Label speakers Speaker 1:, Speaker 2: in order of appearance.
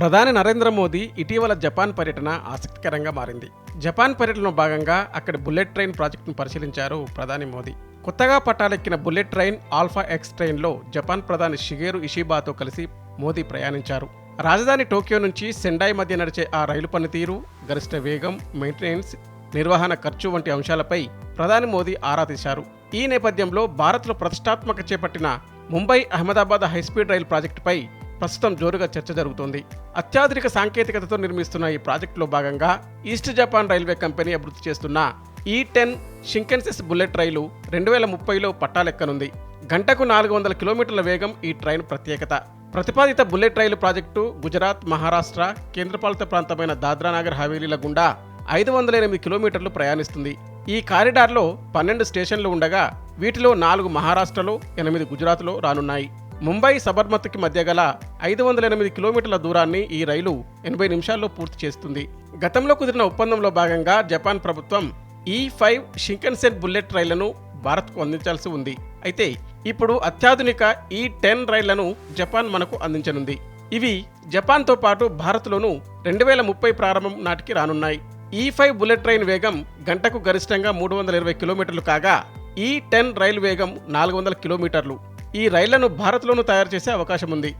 Speaker 1: ప్రధాని నరేంద్ర మోదీ ఇటీవల జపాన్ పర్యటన ఆసక్తికరంగా మారింది. జపాన్ పర్యటనలో భాగంగా అక్కడి బుల్లెట్ ట్రైన్ ప్రాజెక్టును పరిశీలించారు ప్రధాని మోదీ. కొత్తగా పట్టాలెక్కిన బుల్లెట్ ట్రైన్ ఆల్ఫా ఎక్స్ ట్రైన్లో జపాన్ ప్రధాని షిగేరు ఇషిబాతో కలిసి మోదీ ప్రయాణించారు. రాజధాని టోక్యో నుంచి సెండాయి మధ్య నడిచే ఆ రైలు పనితీరు గరిష్ట వేగం మెయింటెనెన్స్ నిర్వహణ ఖర్చు వంటి అంశాలపై ప్రధాని మోదీ ఆరా తీశారు. ఈ నేపథ్యంలో భారత్లో ప్రతిష్టాత్మక చేపట్టిన ముంబై అహ్మదాబాద్ హైస్పీడ్ రైలు ప్రాజెక్టుపై ప్రస్తుతం జోరుగా చర్చ జరుగుతోంది. అత్యాధునిక సాంకేతికతతో నిర్మిస్తున్న ఈ ప్రాజెక్టులో భాగంగా ఈస్ట్ జపాన్ రైల్వే కంపెనీ అభివృద్ధి చేస్తున్న ఈ టెన్ షింకెన్సెస్ బుల్లెట్ రైలు రెండు వేల ముప్పైలో పట్టాలెక్కనుంది. గంటకు నాలుగు వందల కిలోమీటర్ల వేగం ఈ ట్రైన్ ప్రత్యేకత. ప్రతిపాదిత బుల్లెట్ రైలు ప్రాజెక్టు గుజరాత్ మహారాష్ట్ర కేంద్రపాలిత ప్రాంతమైన దాద్రానగర్ హవేలీల గుండా ఐదు వందల ఎనిమిది కిలోమీటర్లు ప్రయాణిస్తుంది. ఈ కారిడార్లో పన్నెండు స్టేషన్లు ఉండగా వీటిలో నాలుగు మహారాష్ట్రలో ఎనిమిది గుజరాత్లో రానున్నాయి. ముంబై సబర్మతికి మధ్య గల ఐదు వందల ఎనిమిది కిలోమీటర్ల దూరాన్ని ఈ రైలు ఎనభై నిమిషాల్లో పూర్తి చేస్తుంది. గతంలో కుదిరిన ఒప్పందంలో భాగంగా జపాన్ ప్రభుత్వం ఈ ఫైవ్ షింకన్సెన్ బుల్లెట్ రైళ్ళను భారత్కు అందించాల్సి ఉంది. అయితే ఇప్పుడు అత్యాధునిక ఈ టెన్ రైళ్ళను జపాన్ మనకు అందించనుంది. ఇవి జపాన్తో పాటు భారత్లోనూ రెండు వేల ముప్పై ప్రారంభం నాటికి రానున్నాయి. ఈ ఫైవ్ బుల్లెట్ ట్రైన్ వేగం గంటకు గరిష్టంగా మూడు వందల ఇరవై కిలోమీటర్లు కాగా ఈ టెన్ రైలు వేగం నాలుగు వందల కిలోమీటర్లు. ఈ రైళ్ళను భారత్లోనూ తయారు చేసే అవకాశం ఉంది